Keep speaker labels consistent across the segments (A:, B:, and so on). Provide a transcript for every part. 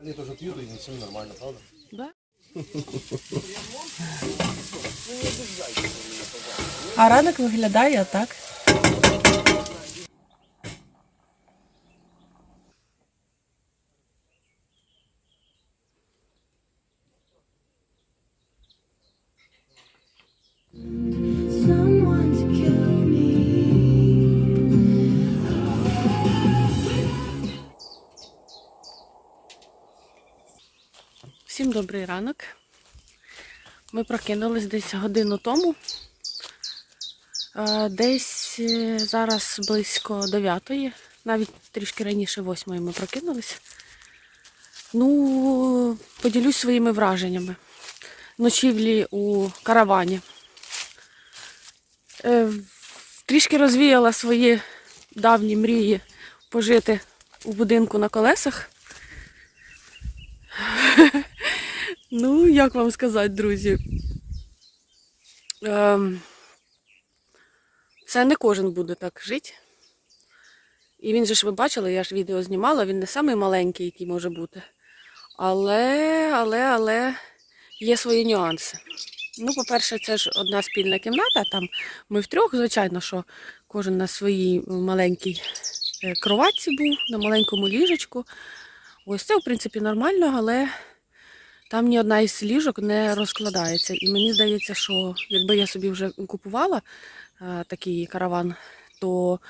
A: Они тоже пьют и всем нормально, правда?
B: Да? А ранок виглядає так. Прокинулись десь годину тому. Е, Десь е, зараз близько 9, навіть трішки раніше 8 ми прокинулись. Ну, поділюсь своїми враженнями. Ночівлі у каравані. Е, Трішки розвіяла свої давні мрії пожити у будинку на колесах. Ну, як вам сказати, друзі? Ем, це не кожен буде так жити. І він же ж ви бачили, я ж відео знімала, він не самий маленький, який може бути. Але, але, але є свої нюанси. Ну, по-перше, це ж одна спільна кімната, там ми втрьох, звичайно, що кожен на своїй маленькій е, кроватці був, на маленькому ліжечку. Ось це, в принципі, нормально, але там ні одна із ліжок не розкладається. І мені здається, що якби я собі вже купувала е, такий караван, то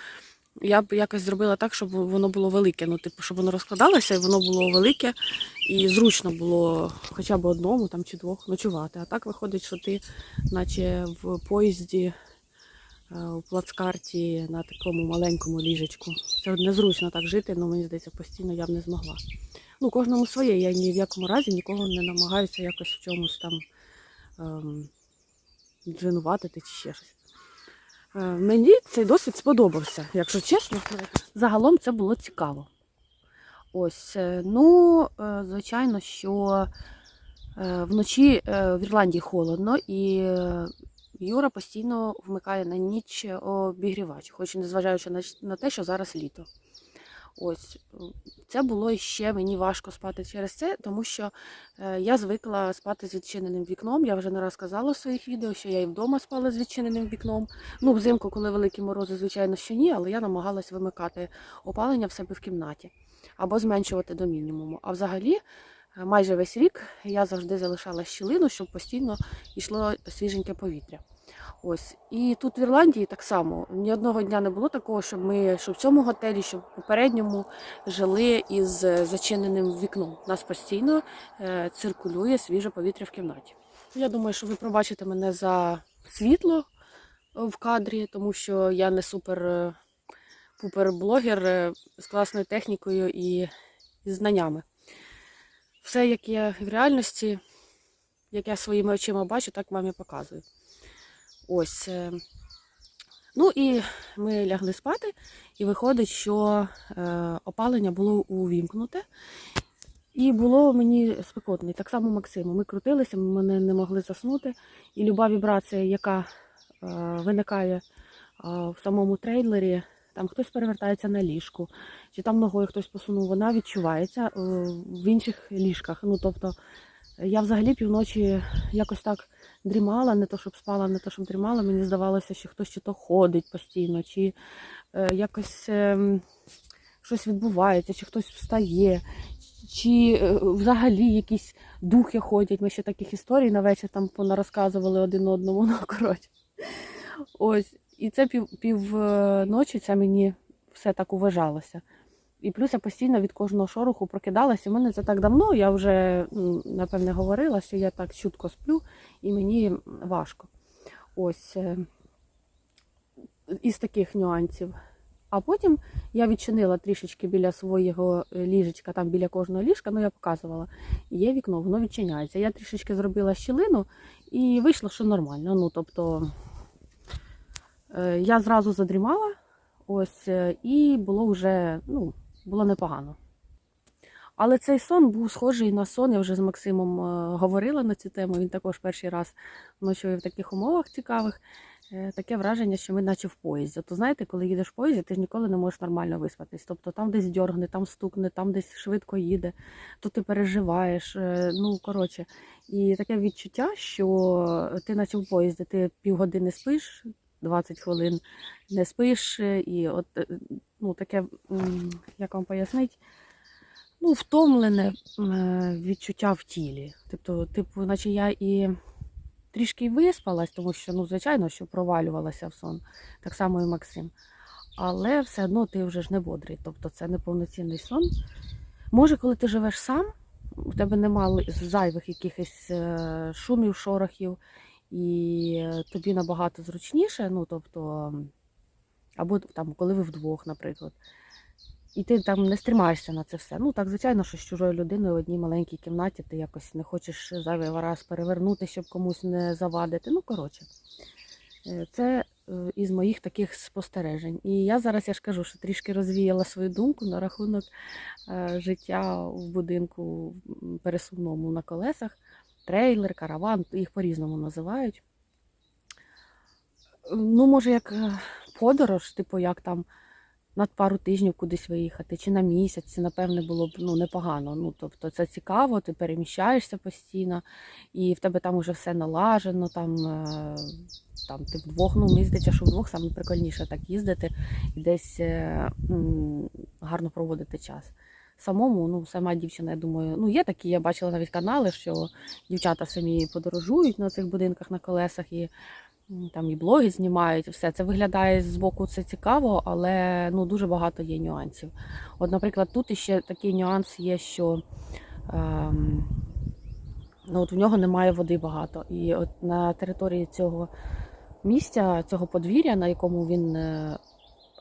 B: я б якось зробила так, щоб воно було велике. Ну, типу, щоб воно розкладалося і воно було велике і зручно було хоча б одному там, чи двох ночувати. А так виходить, що ти, наче в поїзді е, у плацкарті на такому маленькому ліжечку. Це незручно так жити, але мені здається, постійно я б не змогла. Ну, кожному своє. Я ні в якому разі нікого не намагаюся якось в чомусь там ем, звинуватити чи ще щось. Е, мені цей досвід сподобався, якщо чесно. Загалом це було цікаво. Ось, е, ну, е, звичайно, що е, вночі в Ірландії холодно, і Юра постійно вмикає на ніч обігрівач, хоч незважаючи на те, що зараз літо. Ось це було ще мені важко спати через це, тому що е, я звикла спати з відчиненим вікном. Я вже не раз казала у своїх відео, що я і вдома спала з відчиненим вікном. Ну, взимку, коли великі морози, звичайно, що ні, але я намагалась вимикати опалення в себе в кімнаті або зменшувати до мінімуму. А взагалі, е, майже весь рік я завжди залишала щілину, щоб постійно йшло свіженьке повітря. Ось і тут в Ірландії так само ні одного дня не було такого, щоб ми щоб в цьому готелі, щоб в попередньому жили із е, зачиненим вікном. Нас постійно е, циркулює свіже повітря в кімнаті. Я думаю, що ви пробачите мене за світло в кадрі, тому що я не супер е, пупер блогер з класною технікою і, знаннями. Все, як є в реальності, як я своїми очима бачу, так вам і показую. Ось. е, Ну і ми лягли спати, і виходить, що е, опалення було увімкнуте. І було мені спекотно. Так само Максиму. Ми крутилися, ми не могли заснути. І люба вібрація, яка е, виникає в самому трейлері, там хтось перевертається на ліжку, чи там ногою хтось посунув, вона відчувається в інших ліжках. Ну, тобто, я взагалі півночі якось так дрімала, не то щоб спала, не то щоб дрімала. Мені здавалося, що хтось чи то ходить постійно, чи е, якось е, щось відбувається, чи хтось встає, чи е, взагалі якісь духи ходять. Ми ще таких історій на вечір там понарозказували один одному. Ну. Ось. І це пів, пів е, це мені все так уважалося. І плюс я постійно від кожного шороху прокидалася. У мене це так давно, я вже напевне говорила, що я так чутко сплю і мені важко. Ось е, із таких нюансів. А потім я відчинила трішечки біля свого е, ліжечка, там біля кожного ліжка, ну я показувала. Є вікно, воно відчиняється. Я трішечки зробила щілину і вийшло, що нормально. Ну, тобто е, я зразу задрімала, ось, і було вже ну, було непогано. Але цей сон був схожий на сон. Я вже з Максимом е, говорила на цю тему. Він також перший раз ночує в таких умовах цікавих. е, таке враження, що ми наче в поїзді. То знаєте, коли їдеш в поїзді, ти ж ніколи не можеш нормально виспатись. Тобто там десь дьоргне, там стукне, там десь швидко їде, то ти переживаєш. е, Ну, коротше, і таке відчуття, що ти наче в поїзді, ти півгодини спиш, 20 хвилин не спиш, і от е, ну, таке, як вам пояснить, ну, втомлене відчуття в тілі. Тобто, типу, наче я і трішки виспалась, тому що, ну, звичайно, що провалювалася в сон, так само і Максим. Але все одно ти вже ж не бодрий, тобто це не повноцінний сон. Може, коли ти живеш сам, у тебе немає зайвих якихось е, шумів, шорохів, і е, тобі набагато зручніше, ну тобто, або там, коли ви вдвох, наприклад. І ти там не стримаєшся на це все. Ну так, звичайно, що з чужою людиною в одній маленькій кімнаті ти якось не хочеш зайвий раз перевернути, щоб комусь не завадити. Ну, коротше, е, це е, із моїх таких спостережень. І я зараз я ж кажу, що трішки розвіяла свою думку на рахунок життя в будинку пересувному на колесах. Трейлер, караван, їх по-різному називають. Ну, може, як е, подорож, типу, як там на пару тижнів кудись виїхати, чи на місяць, це, напевне, було б ну, непогано. Ну, тобто це цікаво, ти переміщаєшся постійно, і в тебе там уже все налажено, там, е, там ти вдвох, ну, мені здається, що вдвох саме прикольніше так їздити і десь е, гарно проводити час. Самому, ну, сама дівчина, я думаю, ну, є такі, я бачила навіть канали, що дівчата самі подорожують на цих будинках на колесах і там і блоги знімають, і все. Це виглядає з боку це цікаво, але ну, дуже багато є нюансів. От, наприклад, тут іще такий нюанс є, що ем, ну, от в нього немає води багато. І от на території цього місця, цього подвір'я, на якому він е,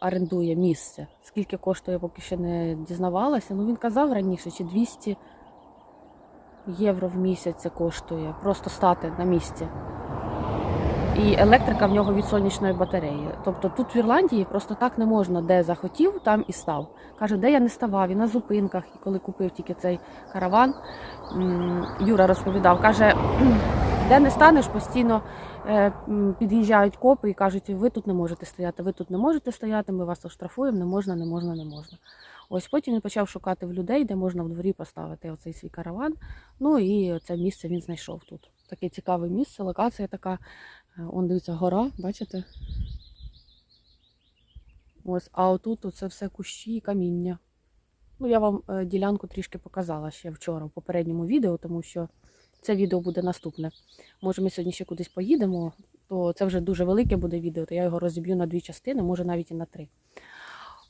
B: орендує місце, скільки коштує, поки ще не дізнавалася. Ну, він казав раніше, чи 200 євро в місяць це коштує, просто стати на місці. І електрика в нього від сонячної батареї. Тобто тут в Ірландії просто так не можна, де захотів, там і став. Каже, де я не ставав, і на зупинках, і коли купив тільки цей караван, Юра розповідав, каже, де не станеш, постійно під'їжджають копи і кажуть, ви тут не можете стояти, ви тут не можете стояти, ми вас оштрафуємо, не можна, не можна, не можна. Ось потім він почав шукати в людей, де можна в дворі поставити оцей свій караван. Ну і це місце він знайшов тут. Таке цікаве місце, локація така. Е, Он дивиться гора, бачите? Ось, а отут це все кущі і каміння. Ну, я вам е, ділянку трішки показала ще вчора в попередньому відео, тому що це відео буде наступне. Може, ми сьогодні ще кудись поїдемо, то це вже дуже велике буде відео, то я його розіб'ю на дві частини, може навіть і на три.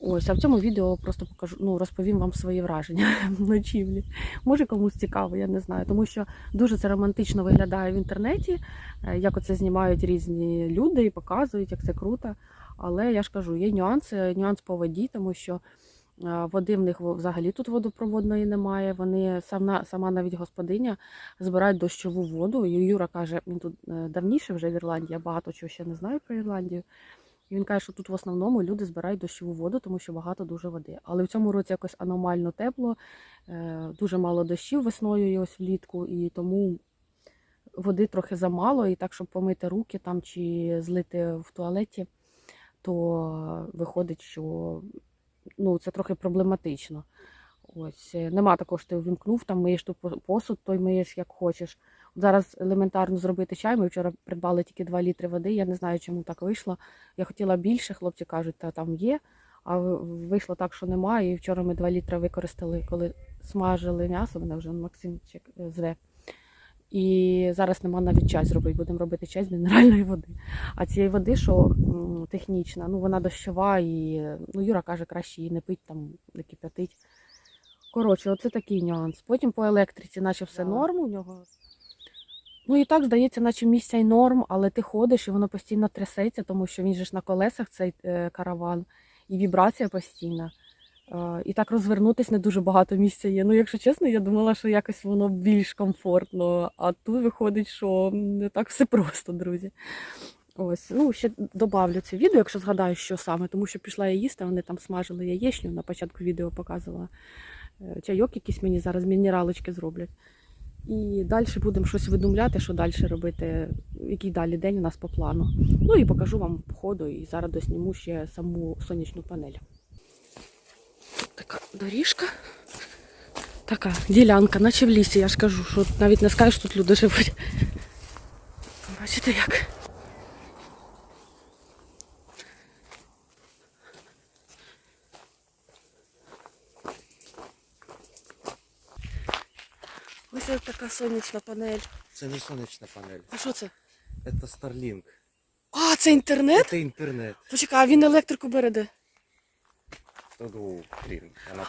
B: Ось, а в цьому відео просто покажу, ну, розповім вам свої враження ночівлі. Може комусь цікаво, я не знаю. Тому що дуже це романтично виглядає в інтернеті, е, як оце знімають різні люди і показують, як це круто. Але я ж кажу, є нюанси, нюанс по воді, тому що води в них взагалі тут водопроводної немає. Вони сама, сама навіть господиня збирають дощову воду. І Юра каже, він тут е, давніше вже в Ірландії, я багато чого ще не знаю про Ірландію. І він каже, що тут в основному люди збирають дощову воду, тому що багато дуже води. Але в цьому році якось аномально тепло, е, дуже мало дощів весною і ось влітку, і тому води трохи замало. І так, щоб помити руки там чи злити в туалеті, то виходить, що ну, це трохи проблематично. Ось е, нема такого, що ти вимкнув, там миєш ту по- посуд, той миєш як хочеш. От Зараз елементарно зробити чай. Ми вчора придбали тільки 2 літри води. Я не знаю, чому так вийшло. Я хотіла більше, хлопці кажуть, та там є. А вийшло так, що немає. І вчора ми 2 літри використали, коли смажили м'ясо. Мене вже Максимчик зве. І зараз нема навіть чай зробити. Будемо робити чай з мінеральної води. А цієї води, що технічна, ну вона дощова і ну, Юра каже, краще її не пить, там не кипятить. Коротше, оце такий нюанс. Потім по електриці, наче все норм у нього. Ну і так здається, наче місця й норм, але ти ходиш і воно постійно трясеться, тому що він же ж на колесах цей е, караван, і вібрація постійна. Е, і так розвернутись не дуже багато місця є. Ну, якщо чесно, я думала, що якось воно більш комфортно, а тут виходить, що не так все просто, друзі. Ось, ну ще добавлю це відео, якщо згадаю, що саме, тому що пішла я їсти, вони там смажили яєчню, на початку відео показувала. Е, Чайок якийсь мені зараз мінералочки зроблять. І далі будемо щось видумляти, що далі робити, який далі день у нас по плану. Ну і покажу вам по ходу, і зараз досніму ще саму сонячну панель. Така доріжка. Така ділянка, наче в лісі, я ж кажу, що навіть не скажеш, що тут люди живуть. Бачите як? Ось ось така сонячна панель.
A: Це не сонячна панель.
B: А що це?
A: Це Starlink.
B: А, це інтернет?
A: Це інтернет.
B: Почекай, а він електрику бере де?
A: Ну,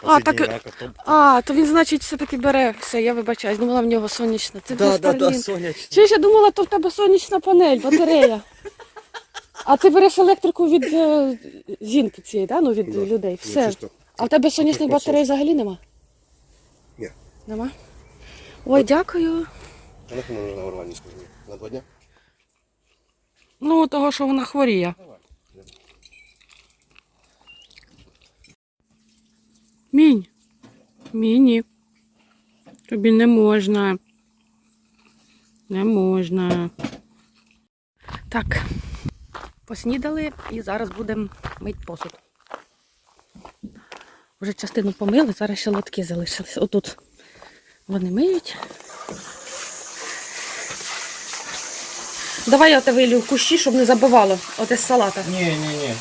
B: А, так-
A: автобус.
B: А, то він, значить, все-таки бере. Все, я вибачаюсь, думала в нього сонячна. Це
A: Да, да, да, сонячна.
B: Чи ж я думала, то в тебе сонячна панель, батарея. А ти береш електрику від е, жінки цієї, да? ну від
A: Да.
B: людей.
A: Ну,
B: Все.
A: чисто.
B: А в тебе сонячних
A: Насос.
B: батарей взагалі нема?
A: Ні.
B: Нема? Ой, дякую.
A: А нахуй нам нужна урвальні, скажи мені? На два дня?
B: Ну, того, що вона хворіє.
A: Давай.
B: Мінь. Міні. Тобі не можна. Не можна. Так. Поснідали і зараз будемо мити посуд. Вже частину помили, зараз ще лотки залишились. Отут вони миють. Давай я те вилю в кущі, щоб не забивало. Оте з салата.
C: Не-не-не.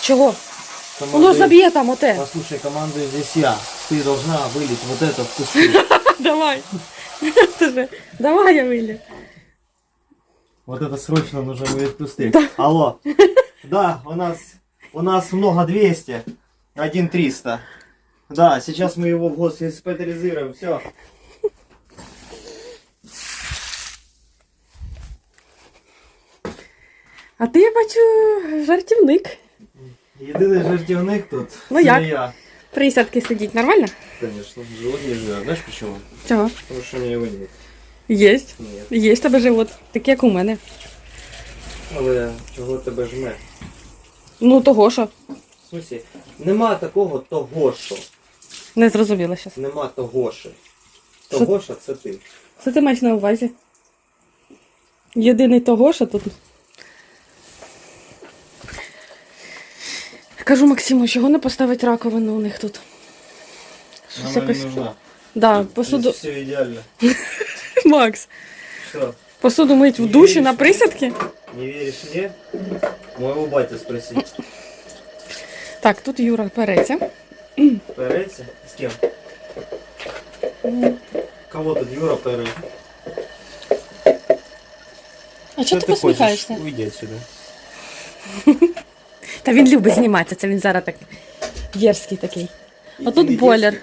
B: Чого?
C: Команды-
B: Воно ж заб'є там оте.
C: Послушай, командую здесь я. Ты должна вылить вот это в кусты.
B: Давай. Давай я вилю.
C: Вот это срочно нужно вылить в кусты. Алло. Да, у нас у нас много 200. Один 300. Да, сейчас мы его в госпитализируем. Все.
B: А ти я бачу жартівник.
C: Єдиний жартівник тут.
B: Ну
C: це
B: як?
C: я.
B: Присядки сидіть нормально?
A: Конечно. Живот не живет. Знаешь почему?
B: Чого?
A: Потому что у меня его нет.
B: Єсть.
A: Нет.
B: Є в тебе живот, такий як у мене.
C: Але чого тебе жме?
B: Ну того що.
C: В смысле, нема такого того, що.
B: Не зрозуміла щас.
C: Нема того що.
B: Що?
C: Того що це ти.
B: Що ти маєш на увазі? Єдиний того, що тут. Кажу Максиму, чого не поставить раковину у них тут? Щось
C: Вона не нужна.
B: Да, посуду.
C: Все ідеально.
B: Макс,
C: Что?
B: посуду мить в душі на присядки.
C: Не веришь мне? Моего батя спроси.
B: Так, тут Юра переться.
C: Переться? С кем? Кого тут Юра пере?
B: А чого ти посміхаєшся?
C: Уйди отсюда.
B: Та він любить зніматися, це він зараз так дерзкий такий. А тут бойлер.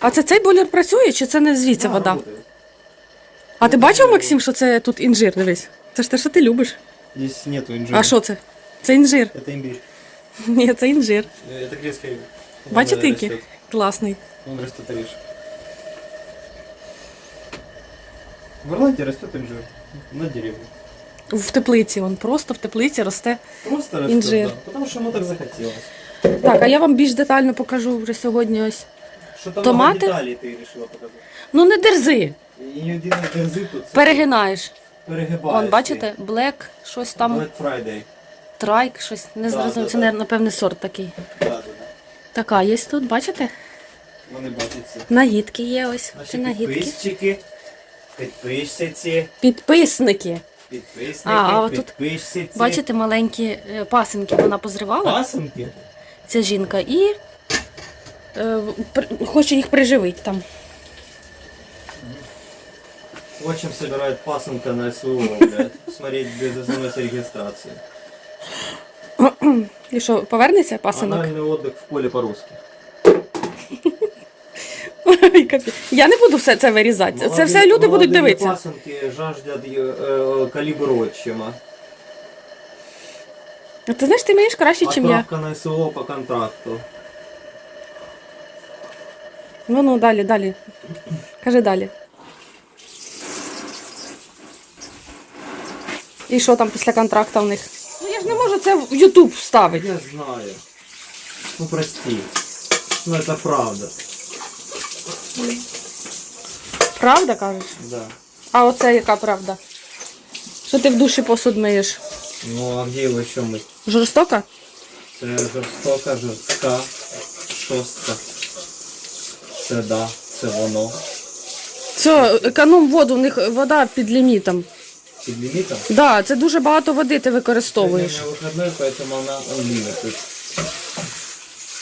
B: А це цей бойлер працює, чи це не звідси вода? А ти бачив, Максим, що це тут інжир, дивись? Це ж те, що ти любиш.
C: Здесь нету инжира.
B: А що це? Це інжир.
C: Это имбирь.
B: Ні, це інжир.
C: Это грецкий.
B: Бачите, який? Класний.
C: Он растет речь. В Ирландии растет инжир. На деревне.
B: В теплиці, він просто в теплиці росте.
C: Просто растет,
B: Инжир.
C: да. Потому что ему так захотелось.
B: Так, а я вам більш детально покажу вже сьогодні ось.
C: Что-то
B: Томаты?
C: много деталей ты решила показать.
B: Ну не дерзи,
C: І дерзи тут це
B: перегинаєш.
C: перегибаєш.
B: Вон, бачите, Black, щось там,
C: Black Friday.
B: Trike, щось не
C: Да,
B: зрозуміло.
C: да,
B: Це,
C: да.
B: напевне, сорт такий.
C: Да, да, да.
B: Така, є тут, бачите?
C: Вони бачаться.
B: Нагідки є ось.
C: Наші
B: Це нагідки.
C: підписчики, підписчиці,
B: Підписники.
C: підписники,
B: А, а отут,
C: підписчиці.
B: Бачите, маленькі е, пасинки вона позривала,
C: Пасенки?
B: ця жінка, і е, при- хоче їх приживити там.
C: Вот чем собирает пасынка на СВО, блядь. Смотреть без смс-регистрации.
B: І що, повернеться пасинок?
C: Анальный отдых в поле по-русски.
B: Ой, капець. Я не буду все це вирізати. Це все люди будуть
C: Молодые
B: дивитися.
C: пасынки жаждят э, калибр отчима.
B: А Ти знаєш, ти вмієш краще, ніж я.
C: Отправка на СВО по контракту.
B: Ну ну далі, далі. Кажи далі. І що там після контракту в них? Ну я ж не можу це в Ютуб вставити.
C: Я знаю. Ну прости. Ну это правда.
B: Правда кажеш?
C: Да.
B: А оце яка правда? Що ти в душі посуд миєш?
C: Ну, а где его еще мыть?
B: Жорстока?
C: Це жорстока, жорстка, шостка. Це да, це воно.
B: Все, економ воду, у них вода під лімітом.
C: Під лімітом.
B: Да, це дуже багато води ти використовуєш.
C: Сьогодні вихідний, поэтому вона unlimited.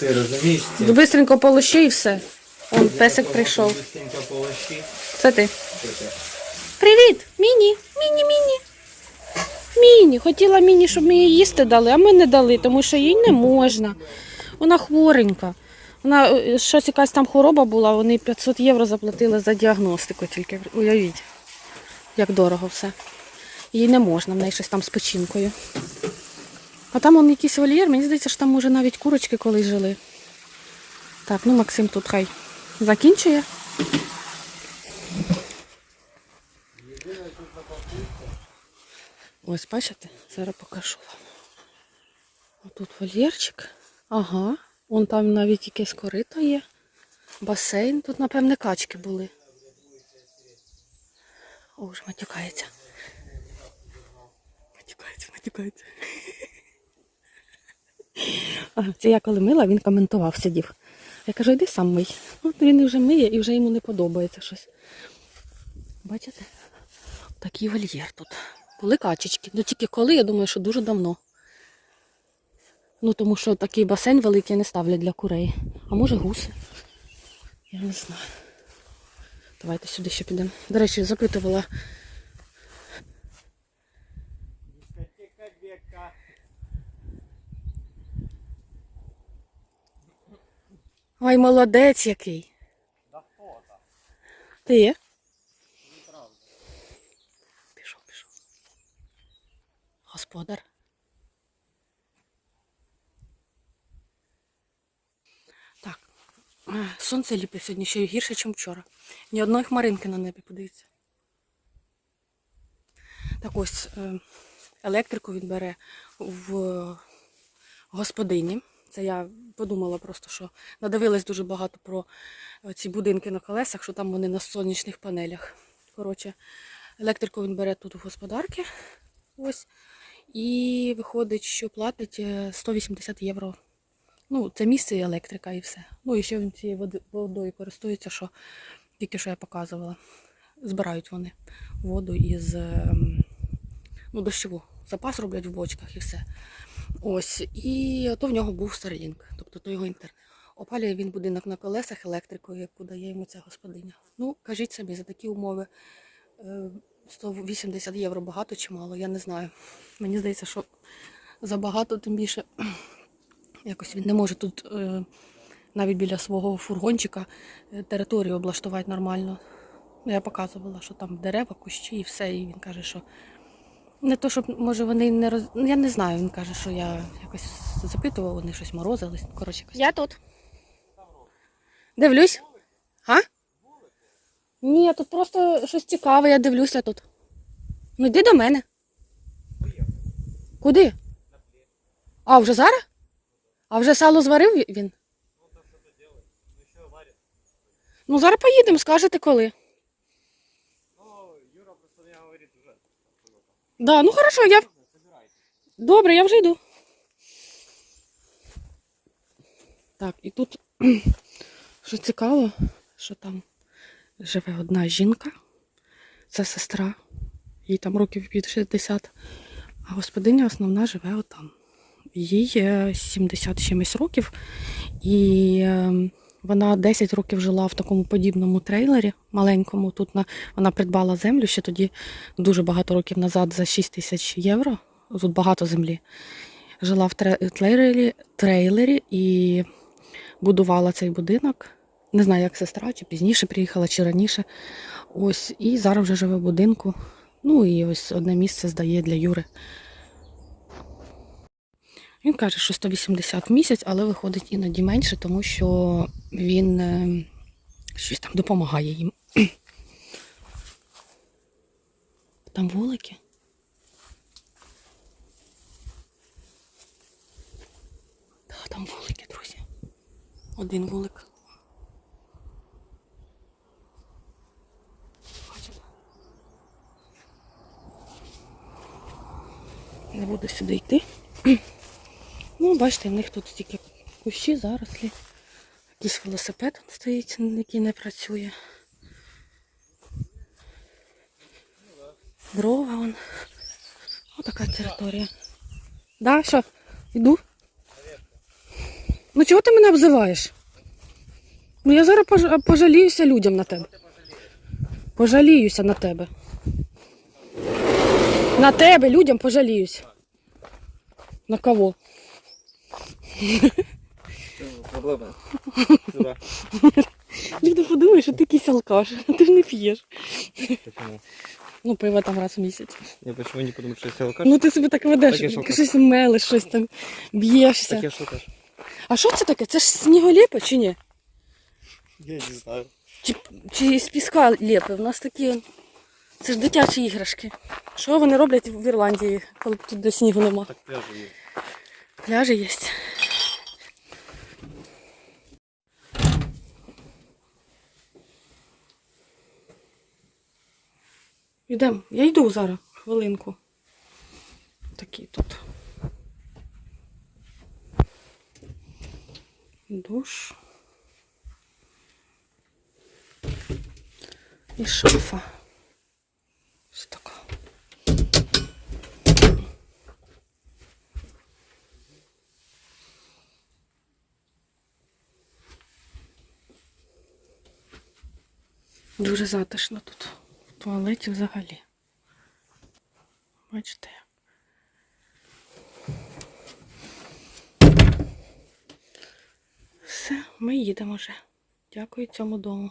C: Ти розумієш?
B: Бистренько полощи і все. Он песик прийшов. Це ти. Привіт! Міні! Міні, міні. Міні. Хотіла міні, щоб ми їй їсти дали, а ми не дали, тому що їй не можна. Вона хворенька. Вона е, щось якась там хвороба була, вони 500 євро заплатили за діагностику тільки. Уявіть, як дорого все. Їй не можна, в неї щось там з печінкою. А там он якийсь вольєр, мені здається, що там може навіть курочки колись жили. Так, ну Максим тут хай закінчує. Ось, бачите, зараз покажу вам. Отут вольєрчик. Ага. Вон там навіть якесь корито є. Басейн. Тут, напевне, качки були. О, вже матюкається. Матюкається, матюкається. Це я коли мила, він коментував, сидів. Я кажу, йди сам мий. От він вже миє і вже йому не подобається щось. Бачите? Такий вольєр тут. Були качечки. Ну тільки коли, я думаю, що дуже давно. Ну, тому що такий басейн великий не ставлять для курей. А може гуси? Я не знаю. Давайте сюди ще підемо. До речі, запитувала. Ой, молодець який.
C: Да хто там?
B: Ти? Пішов, пішов. Господар. Так. е, Сонце ліпить сьогодні ще гірше, ніж вчора. Ні одної хмаринки на небі, подивіться. Так ось е, електрику він бере в господині. Це я подумала просто, що надивилась дуже багато про ці будинки на колесах, що там вони на сонячних панелях. Коротше, електрику він бере тут у господарки. Ось. І виходить, що платить е, 180 євро. Ну, це місце і електрика і все. Ну і ще він цією водою користується, що тільки що я показувала. Збирають вони воду із ем, ну, дощову. Запас роблять в бочках і все. Ось. І то в нього був Starlink, тобто то його інтернет. Опалює він будинок на колесах електрикою, яку дає йому ця господиня. Ну, кажіть самі, за такі умови е, 180 євро багато чи мало, я не знаю. Мені здається, що забагато, тим більше якось він не може тут е, навіть біля свого фургончика е, територію облаштувати нормально. Я показувала, що там дерева, кущі і все. І він каже, що не то, щоб може вони не роз... Я не знаю, він каже, що я якось запитував, вони щось морозились. Коротше, якось. я тут. Дивлюсь. А? Ні, тут просто щось цікаве, я дивлюся тут. Ну йди до мене. Куди? А, вже зараз? А вже сало зварив він? Ну, зараз поїдемо, скажете коли.
C: Юра просто мне говорит уже.
B: Да, ну хорошо, я. Добре, я вже йду. Так, і тут що цікаво, що там живе одна жінка, це сестра, їй там років під 60, а господиня основна живе отам. Їй е, 70 чимось років, і е, вона 10 років жила в такому подібному трейлері маленькому. Тут на, вона придбала землю ще тоді дуже багато років назад за 6 тисяч євро. Тут багато землі. Жила в трейлері, трейлері і будувала цей будинок. Не знаю, як сестра, чи пізніше приїхала, чи раніше. Ось, і зараз вже живе в будинку. Ну і ось одне місце здає для Юри. Він каже, що 180 в місяць, але виходить іноді менше, тому що він е, щось там допомагає їм. Там вулики. Там вулики, друзі. Один вулик. Бачите? Не буду сюди йти. Ну, бачите, в них тут стільки кущі, зарослі. Якийсь велосипед стоїть, який не працює. Дрова вон. Отака територія. Да, що? Іду? Ну чого ти мене обзиваєш? Ну я зараз пожаліюся людям на тебе. Пожаліюся на тебе. На тебе людям пожаліюсь. На кого?
C: Проблема. Сюда.
B: Люди подумають, що ти якийсь алкаш. Ти ж не п'єш.
C: Почему?
B: Ну, пиво там раз в місяць.
C: Я почему не подумал, что я алкаш?
B: Ну ти себе так ведеш,
C: Так я ж алкаш.
B: щось мелиш, щось там б'єшся.
C: Так я что алкаш?
B: А що це таке? Це ж сніголєпе чи ні?
C: Я не знаю.
B: Чи, чи з піска лєпе? У нас такі. Це ж дитячі іграшки. Що вони роблять в Ірландії, коли тут де снігу нема?
C: Так пляжи есть.
B: Пляжі є. Йдемо. Я йду зараз, хвилинку. Такий тут. Душ. І шафа. Ось така. Дуже затишно тут. Туалеті взагалі. Бачите. Все, ми їдемо вже. Дякую цьому дому.